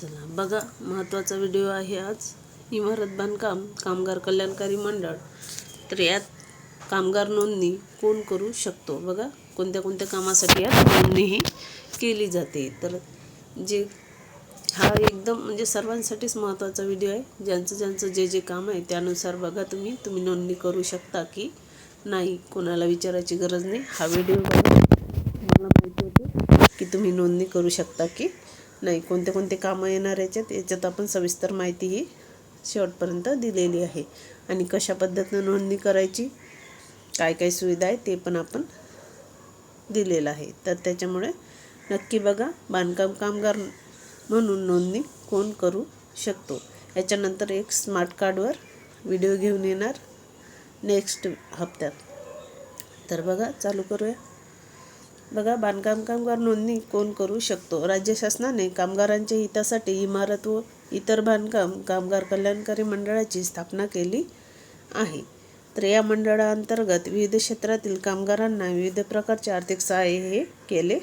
चला. बघा महत्त्वाचा व्हिडिओ आहे आज. इमारत बांधकाम कामगार कल्याणकारी मंडळ. तर यात कामगार नोंदणी कोण करू शकतो? बघा कोणत्या कोणत्या कामासाठी यात नोंदणी ही केली जाते? तर जे हा एकदम म्हणजे सर्वांसाठीच महत्त्वाचा व्हिडिओ आहे. ज्यांचं ज्यांचं जे जे काम आहे त्यानुसार बघा तुम्ही. तुम्ही नोंदणी करू शकता की नाही कोणाला विचारायची गरज नाही. हा व्हिडिओ बघा. मला माहिती होते की तुम्ही नोंदणी करू शकता की नाही कोणते कोणते कामं येणार याच्यात याच्यात आपण सविस्तर माहिती ही शेवटपर्यंत दिलेली आहे. आणि कशा पद्धतीनं नोंदणी करायची काय काय सुविधा आहे ते पण आपण दिलेलं आहे. तर त्याच्यामुळे नक्की बघा बांधकाम कामगार म्हणून नोंदणी कोण करू शकतो? याच्यानंतर एक स्मार्ट कार्डवर व्हिडिओ घेऊन येणार नेक्स्ट हप्त्यात. तर बघा चालू करूया. बघा बांधकाम कामगार नोंदणी कोण करू शकतो? राज्य शासनाने कामगारांच्या हितासाठी इमारत व इतर बांधकाम कामगार कल्याणकारी मंडळाची स्थापना केली आहे. तर या मंडळाअंतर्गत विविध क्षेत्रातील कामगारांना विविध प्रकारचे आर्थिक सहाय्य हे केले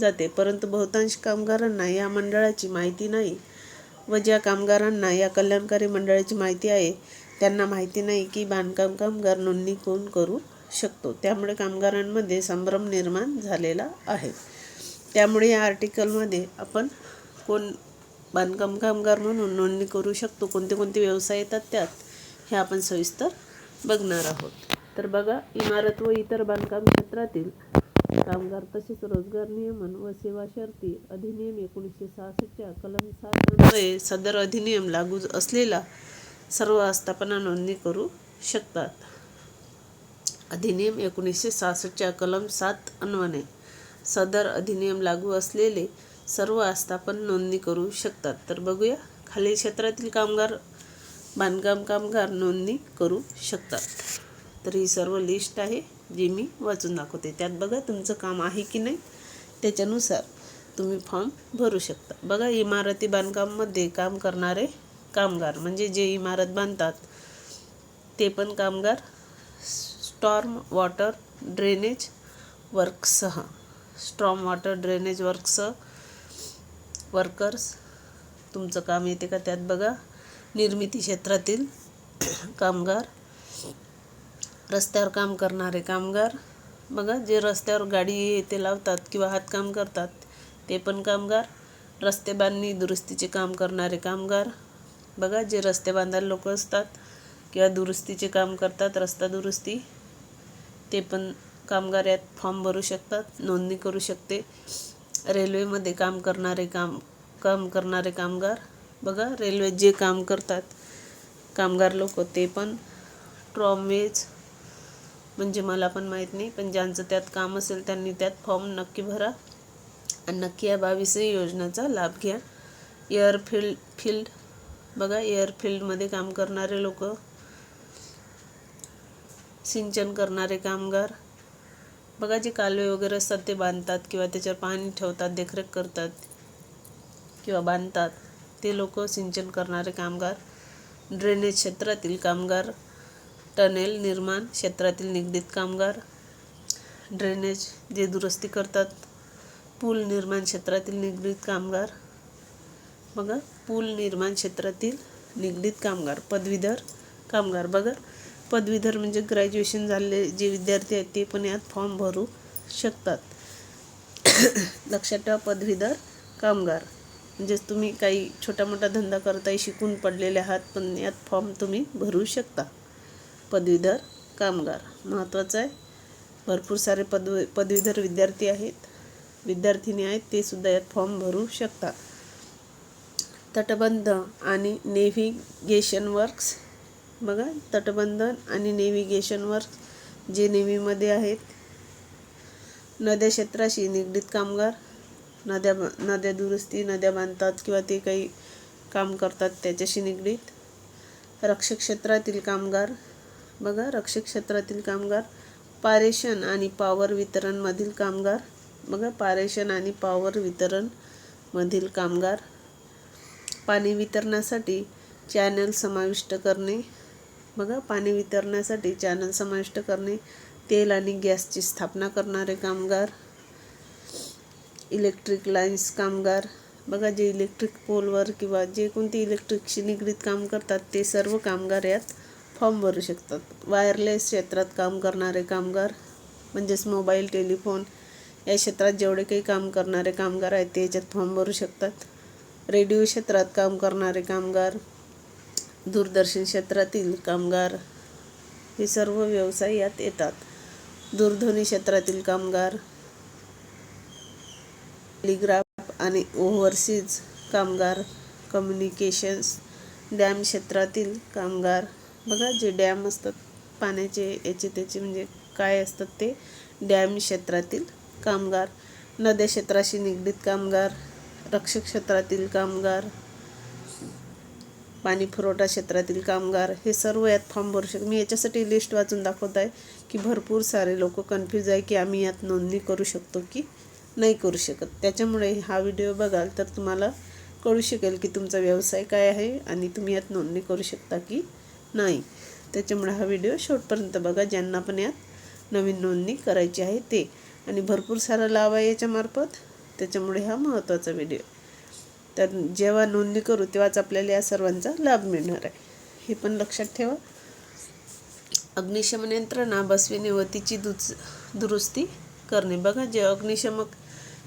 जाते. परंतु बहुतांश कामगारांना या मंडळाची माहिती नाही व ज्या कामगारांना या कल्याणकारी मंडळाची माहिती आहे त्यांना माहिती नाही की बांधकाम कामगार नोंदणी कोण करू शकतो. त्यामुळे कामगारांमध्ये संभ्रम निर्माण झालेला आहे. त्यामुळे या आर्टिकलमध्ये आपण कोण बांधकाम कामगार म्हणून नोंदणी करू शकतो कोणते कोणते व्यवसाय येतात त्यात हे आपण सविस्तर बघणार आहोत. तर बघा इमारत व इतर बांधकाम क्षेत्रातील कामगार तसेच रोजगार नियमन व सेवा शर्ती अधिनियम एकोणीसशे सहासष्टच्या कलम सात सदर अधिनियम लागू असलेला सर्व आस्थापना नोंदणी करू शकतात. अधिनियम एकोणीसशे सहासष्टच्या कलम सात अन्वने सदर अधिनियम लागू असलेले सर्व आस्थापन नोंदणी करू शकतात. तर बघूया खालील क्षेत्रातील कामगार बांधकाम कामगार नोंदणी करू शकतात. तर ही सर्व लिस्ट आहे जी मी वाचून दाखवते. त्यात बघा तुमचं काम आहे की नाही त्याच्यानुसार तुम्ही फॉर्म भरू शकता. बघा इमारती बांधकाममध्ये काम करणारे कामगार म्हणजे जे इमारत बांधतात ते पण कामगार storm water drainage वर्कसह storm water drainage works workers तुमचं काम येते का त्यात बघा. निर्मिती क्षेत्रातील कामगार रस्त्यावर काम करणारे कामगार. बघा जे रस्त्यावर गाडी ते लावतात किंवा हातकाम करतात ते पण कामगार. रस्ते बांधणी दुरुस्तीचे काम करणारे कामगार. बघा जे रस्ते बांधायला लोक असतात किंवा दुरुस्तीचे काम करतात रस्ता दुरुस्ती. ते पण कामगार यात फॉर्म भरू शकतात नोंदणी करू शकते. रेल्वेमध्ये काम करणारे काम काम करणारे कामगार बघा रेल्वेत जे काम करतात कामगार लोक ते पण ट्रॉमवेज म्हणजे मला पण माहीत नाही पण ज्यांचं त्यात काम असेल त्यांनी त्यात फॉर्म नक्की भरा आणि नक्की या बावीसही योजनेचा लाभ घ्या. एअरफिल्ड फील्ड बघा एअरफिल्डमध्ये काम करणारे लोक सिंचन करणारे कामगार. बघा जे कालवे वगैरे असतात ते बांधतात किंवा त्याच्यावर पाणी ठेवतात देखरेख करतात किंवा बांधतात ते लोक सिंचन करणारे कामगार. ड्रेनेज क्षेत्रातील कामगार टनेल निर्माण क्षेत्रातील निगडीत कामगार. ड्रेनेज जे दुरुस्ती करतात पूल निर्माण क्षेत्रातील निगडीत कामगार. बघा पूल निर्माण क्षेत्रातील निगडीत कामगार पदवीधर कामगार. बघा पदवीधर म्हणजे ग्रॅज्युएशन झालेले जे विद्यार्थी आहेत ते पण यात फॉर्म भरू शकतात. लक्षात ठेवा पदवीधर कामगार. म्हणजेच तुम्ही काही छोटा मोठा धंदा करताय शिकून पडलेले आहात पण यात फॉर्म तुम्ही भरू शकता. पदवीधर कामगार. महत्त्वाचं आहे भरपूर सारे पदवी पदवीधर विद्यार्थी आहेत. विद्यार्थिनी आहेत ते सुद्धा यात फॉर्म भरू शकतात. तटबंध आणि नेव्हिगेशन वर्क्स बघा तटबंधन आणि नेव्हिगेशनवर जे नेव्हीमध्ये आहेत नद्या क्षेत्राशी निगडीत कामगार नद्या नद्या दुरुस्ती नद्या बांधतात किंवा ते काही काम करतात त्याच्याशी निगडीत. रक्षक क्षेत्रातील कामगार बघा रक्षक क्षेत्रातील कामगार पारेषण आणि पॉवर वितरणमधील कामगार बघा पारेषण आणि पॉवर वितरणमधील कामगार. पाणी वितरणासाठी चॅनल समाविष्ट करणे बघा पाणी वितरणासाठी चॅनल समाविष्ट करणे तेल आणि गॅसची स्थापना करणारे कामगार इलेक्ट्रिक लाईन्स कामगार. बघा जे इलेक्ट्रिक पोलवर किंवा जे कोणते इलेक्ट्रिकशी निगडीत काम करतात ते सर्व कामगार यात फॉर्म भरू शकतात. वायरलेस क्षेत्रात काम करणारे कामगार म्हणजेच मोबाईल टेलिफोन या क्षेत्रात जेवढे काही काम करणारे कामगार आहेत ते याच्यात फॉर्म भरू शकतात. रेडिओ क्षेत्रात काम करणारे कामगार दूरदर्शन क्षेत्रातील कामगार हे सर्व व्यवसाय यात येतात. दूरध्वनी क्षेत्रातील कामगार टेलिग्राफ आणि ओव्हरसीज कामगार कम्युनिकेशन्स डॅम क्षेत्रातील कामगार. बघा जे डॅम असतात पाण्याचे याचे त्याचे म्हणजे काय असतात ते? डॅम क्षेत्रातील कामगार. नद्या क्षेत्राशी निगडीत कामगार रक्षक क्षेत्रातील कामगार पाणी पुरवठा क्षेत्रातील कामगार हे सर्व यात फॉर्म भरू शकतो मी याच्यासाठी लिस्ट वाचून दाखवत आहे की भरपूर सारे लोक कन्फ्यूज आहे की आम्ही यात नोंदणी करू शकतो की नाही करू शकत. त्याच्यामुळे हा व्हिडिओ बघाल तर तुम्हाला कळू शकेल की तुमचा व्यवसाय काय आहे आणि तुम्ही यात नोंदणी करू शकता की नाही. त्याच्यामुळे हा व्हिडिओ शेवटपर्यंत बघा. ज्यांना पण यात नवीन नोंदणी करायची आहे ते. आणि भरपूर सारा लाभ आहे याच्यामार्फत त्याच्यामुळे हा महत्त्वाचा व्हिडिओ तर जेव्हा नोंदणी करू तेव्हाच आपल्याला या सर्वांचा लाभ मिळणार आहे. हे पण लक्षात ठेवा. अग्निशमन यंत्रणा बसविणे व तिची दुच दुरुस्ती करणे. बघा जे अग्निशमक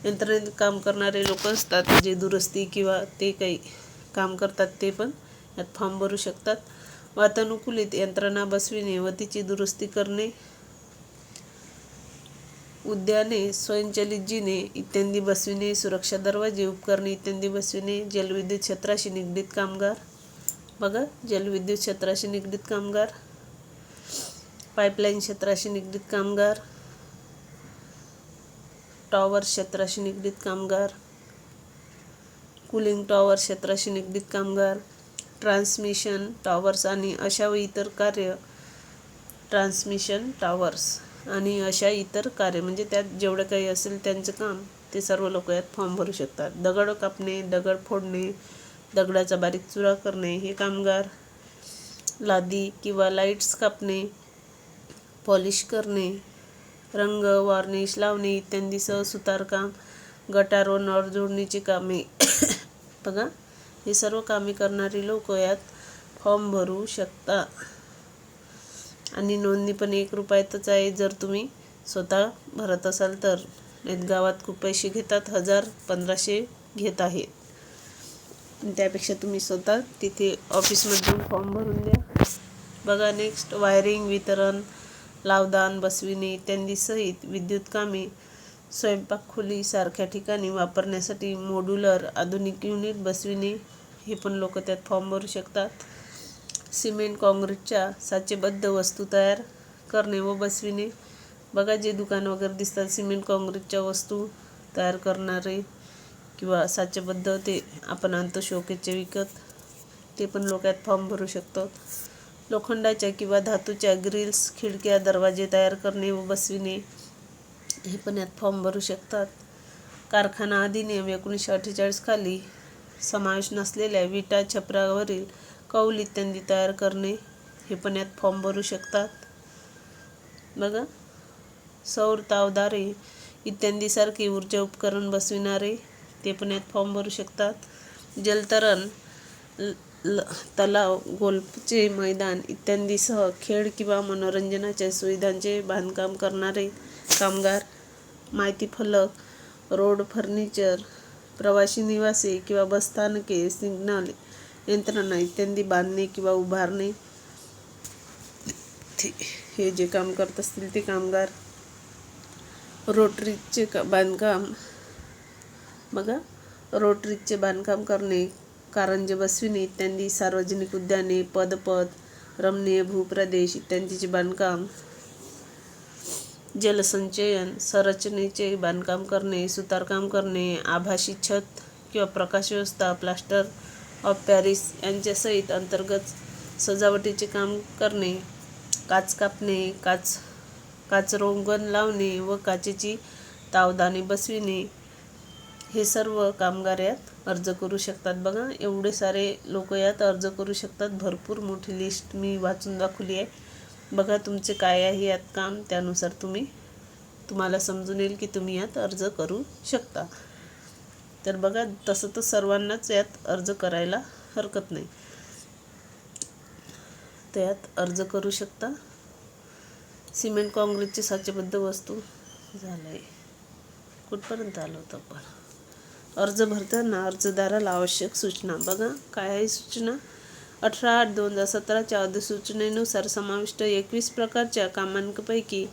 यंत्रणेत काम करणारे लोक असतात जे दुरुस्ती किंवा ते काही काम करतात ते पण यात फॉर्म भरू शकतात. वातानुकूलित यंत्रणा बसविणे व तिची दुरुस्ती करणे उद्याने स्वयंचलित जिने इत्यादी बसविणे सुरक्षा दरवाजे उपकरणे इत्यादी बसविणे जलविद्युत क्षेत्राशी निगडीत कामगार. बघा जलविद्युत क्षेत्राशी निगडीत कामगार. पाईपलाईन क्षेत्राशी निगडीत कामगार. टॉवर क्षेत्राशी निगडीत कामगार. कुलिंग टॉवर क्षेत्राशी निगडीत कामगार. ट्रान्समिशन टॉवर्स आणि अशा व इतर कार्य. Transmission towers. आणि अशा इतर कार्य म्हणजे त्यात जेवढं काही असेल त्यांचं काम ते सर्व लोक यात फॉर्म भरू शकतात. दगड कापणे दगड फोडणे दगडाचा बारीक चुरा करणे हे कामगार लादी किंवा लाईट्स कापणे पॉलिश करणे रंग वॉर्निश लावणे इत्यादीसह सुतारकाम गटार व नळ जोडणीची कामे. बघा हे सर्व कामे करणारी लोक यात फॉर्म भरू शकता. आणि नोंदणी पण एक रुपयातच आहे. जर तुम्ही स्वतः भरत असाल तर नाहीत गावात खूप पैसे घेतात. हजार पंधराशे घेत आहेत त्यापेक्षा तुम्ही स्वतः तिथे ऑफिसमध्ये फॉर्म भरून द्या. बघा नेक्स्ट वायरिंग वितरण लावदान बसविणे इत्यादी सहित विद्युत कामे स्वयंपाक खोली सारख्या ठिकाणी वापरण्यासाठी मोड्युलर आधुनिक युनिट बसविणे हे पण लोक त्यात फॉर्म भरू शकतात. सिमेंट काँक्रीटच्या साचेबद्ध वस्तू तयार करणे व बसविणे. बघा जे दुकान वगैरे दिसतात सिमेंट काँक्रीटच्या वस्तू तयार करणारे किंवा साचेबद्ध ते आपण आणतो शोकेचे विकत. ते पण लोक यात फॉर्म भरू शकतात लोखंडाच्या किंवा धातूच्या ग्रिल्स खिडक्या दरवाजे तयार करणे व बसविणे हे पण यात फॉर्म भरू शकतात. कारखाना अधिनियम एकोणीसशे अठ्ठेचाळीस खाली समावेश नसलेल्या विटा छपरावरील कौल इत्यादी तयार करणे हे पण यात फॉर्म भरू शकतात. बघा. सौर तावदारे इत्यादीसारखे ऊर्जा उपकरण बसविणारे ते पण यात फॉर्म भरू शकतात. जलतरण तलाव गोल्फचे मैदान इत्यादीसह खेळ किंवा मनोरंजनाच्या सुविधांचे बांधकाम करणारे कामगार माहिती फलक रोड फर्निचर प्रवासी निवासी किंवा बसस्थानके सिग्नल यंत्रणा इत्यादी बांधणे किंवा उभारणे. हे जे काम करत असतील ते कामगार. रोटरीचे का बांधकाम. बघा रोटरीचे बांधकाम करणे कारंजे बसविणे इत्यादी सार्वजनिक उद्याने पदपथ रमणीय भूप्रदेश इत्यादीचे बांधकाम. जलसंचयन संरचनेचे बांधकाम करणे सुतारकाम करणे आभासी छत किंवा प्रकाश व्यवस्था प्लास्टर ऑफ पॅरिस यांच्यासहित अंतर्गत सजावटीचे काम करणे काच कापणे काच काच रोगण लावणे व काचेची तावदाने बसविणे हे सर्व कामगार यात अर्ज करू शकतात. बघा एवढे सारे लोक यात अर्ज करू शकतात. भरपूर मोठी लिस्ट मी वाचून दाखवली आहे. बघा तुमचे काय आहे यात काम? त्यानुसार तुम्ही तुम्हाला समजून येईल की तुम्ही यात अर्ज करू शकता. तर बघा तसं तर सर्वांनाच यात अर्ज करायला हरकत नाही. त्यात अर्ज करू शकता. सिमेंट काँक्रीटची साचेबद्ध वस्तू झालं आहे कुठपर्यंत आलो होतो आपण? अर्ज भरताना अर्जदाराला आवश्यक सूचना. बघा काय आहे सूचना? अठरा आठ दोन हजार सतराच्या अधिसूचनेनुसार समाविष्ट एकवीस प्रकारच्या कामांपैकी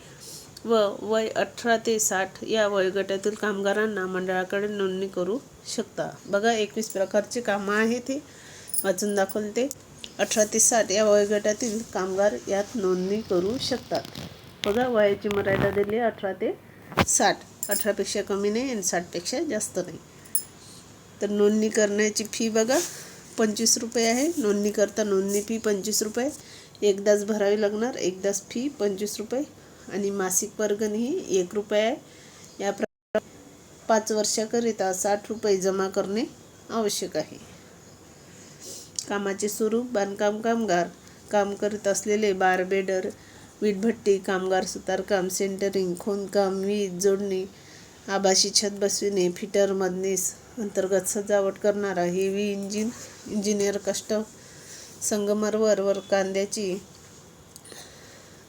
व वय अठरा ते साठ या वयोगटातील कामगारांना मंडळाकडे नोंदणी करू शकता. बघा एकवीस प्रकारची कामं आहेत हे. वाचून दाखवले ते अठरा ते साठ या वयोगटातील कामगार यात नोंदणी करू शकतात. बघा वयाची मर्यादा दिली आहे अठरा ते साठ. अठरापेक्षा कमी नाही आणि साठपेक्षा जास्त नाही. तर नोंदणी करण्याची फी बघा पंचवीस रुपये आहे. नोंदणी करता नोंदणी फी पंचवीस रुपये. एकदाच भरावी लागणार एकदाच फी पंचवीस रुपये. आणि मासिक वर्गणी ही एक रुपये या प्र पाच वर्षाकरिता साठ रुपये जमा करणे आवश्यक आहे. कामाचे स्वरूप बांधकाम कामगार काम करत असलेले बारबेडर वीटभट्टी कामगार सुतारकाम सेंटरिंग खोदकाम वीज जोडणी आभासी छत बसविणे फिटर मदनीस अंतर्गत सजावट करणारा हेवी इंजिन इंजिनियर कष्ट संगमरवर वर कांद्याची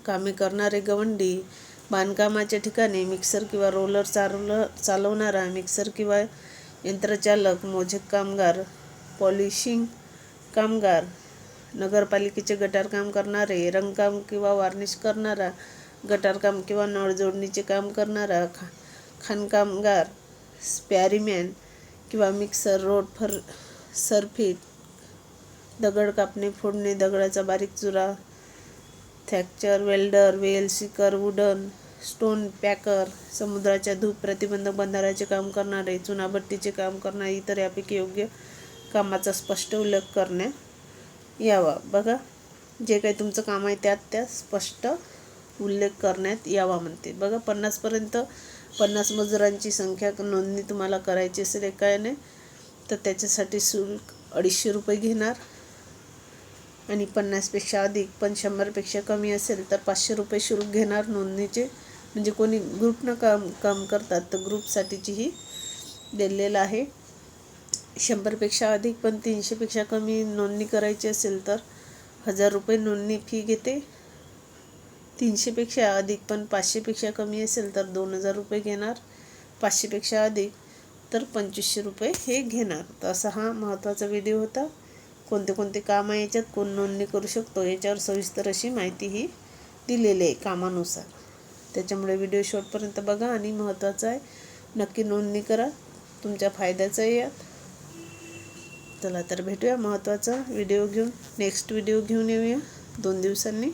कामे करणारे गवंडी बांधकामाच्या ठिकाणी मिक्सर किंवा रोलर चालव चालवणारा मिक्सर किंवा यंत्रचालक मोजक कामगार पॉलिशिंग कामगार नगरपालिकेचे गटारकाम करणारे रंगकाम किंवा वार्निश करणारा गटारकाम किंवा नळ जोडणीचे काम करणारा खा खाणकामगार स्पॅरीमॅन किंवा मिक्सर रोड फर सरफीट दगड कापणे फोडणे दगडाचा बारीक चुरा थॅक्चर welder well sinker wooden stone packer समुद्राच्या धूप प्रतिबंधक बंधाऱ्याचे काम करणारे चुनाभट्टीचे काम करणारे इतर यापैकी योग्य कामाचा स्पष्ट उल्लेख करण्यात यावा. बघा जे काही तुमचं काम आहे त्यात त्या स्पष्ट उल्लेख करण्यात यावा म्हणते. बघा पन्नासपर्यंत पन्नास मजुरांची संख्या नोंदणी तुम्हाला करायची असेल एकाने तर त्याच्यासाठी शुल्क अडीचशे रुपये घेणार. आणि पन्नासपेक्षा अधिक पण शंभरपेक्षा कमी असेल तर पाचशे रुपये शुल्क घेणार नोंदणीचे. म्हणजे कोणी ग्रुपनं काम काम करतात तर ग्रुपसाठीची ही दिलेलं आहे. शंभरपेक्षा अधिक पण तीनशेपेक्षा कमी नोंदणी करायची असेल तर हजार रुपये नोंदणी फी घेते. तीनशेपेक्षा अधिक पण पाचशेपेक्षा कमी असेल तर दोन हजार रुपये घेणार. पाचशेपेक्षा अधिक तर पंचवीसशे रुपये हे घेणार. तर असा हा महत्त्वाचा व्हिडिओ होता. कोणते कोणते काम आहे याच्यात कोण नोंदणी करू शकतो याच्यावर सविस्तर अशी माहिती ही दिलेली आहे कामानुसार. त्याच्यामुळे व्हिडिओ शॉर्टपर्यंत बघा आणि महत्त्वाचं आहे नक्की नोंदणी करा तुमच्या फायद्याचं आहे. यात चला तर भेटूया महत्त्वाचा व्हिडिओ घेऊन नेक्स्ट व्हिडिओ घेऊन येऊया. दोन दिवसांनी.